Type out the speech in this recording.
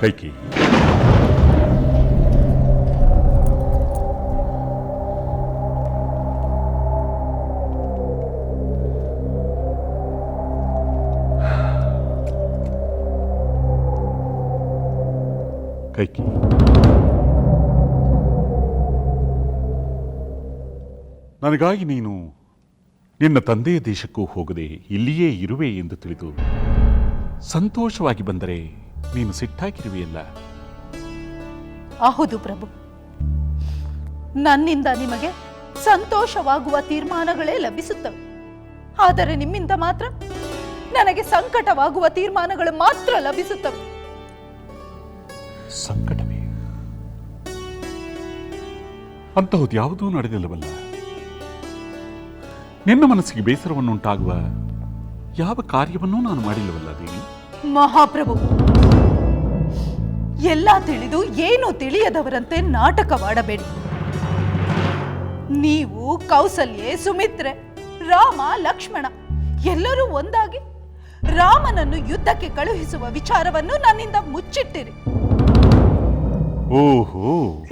ಕೈಕಿ. ನನಗಾಗಿ ನೀನು ನಿನ್ನ ತಂದೆಯ ದೇಶಕ್ಕೂ ಹೋಗದೆ ಇಲ್ಲಿಯೇ ಇರುವೆ ಎಂದು ತಿಳಿದು ಸಂತೋಷವಾಗಿ ಬಂದರೆ ನೀನು ಸಿಟ್ಟಾಗಿರುವೆಯಲ್ಲ? ಹೌದು ಪ್ರಭು. ನನ್ನಿಂದ ನಿಮಗೆ ಸಂತೋಷವಾಗುವ ತೀರ್ಮಾನಗಳೇ ಲಭಿಸುತ್ತವೆ. ಆದರೆ ನಿಮ್ಮಿಂದ ಮಾತ್ರ ನನಗೆ ಸಂಕಟವಾಗುವ ತೀರ್ಮಾನಗಳು ಮಾತ್ರ ಲಭಿಸುತ್ತವೆ. ಸಂಕಟವೇ? ಅಂತಹುದು ಯಾವುದೂ ನಡೆದಿಲ್ಲವಲ್ಲ? ನಿನ್ನ ಮನಸ್ಸಿಗೆ ಬೇಸರವನ್ನುಂಟಾಗುವ ಯಾವ ಕಾರ್ಯವನ್ನೂ ನಾನು ಮಾಡಿಲ್ಲವಲ್ಲ ದೇವಿ? ಮಹಾಪ್ರಭು ಎಲ್ಲ ತಿಳಿದು ಏನು ತಿಳಿಯದವರಂತೆ ನಾಟಕವಾಡಬೇಡಿ. ನೀವು, ಕೌಸಲ್ಯೆ, ಸುಮಿತ್ರೆ, ರಾಮ, ಲಕ್ಷ್ಮಣ, ಎಲ್ಲರೂ ಒಂದಾಗಿ ರಾಮನನ್ನು ಯುದ್ಧಕ್ಕೆ ಕಳುಹಿಸುವ ವಿಚಾರವನ್ನು ನನ್ನಿಂದ ಮುಚ್ಚಿಟ್ಟಿರಿ. ಓಹೋ.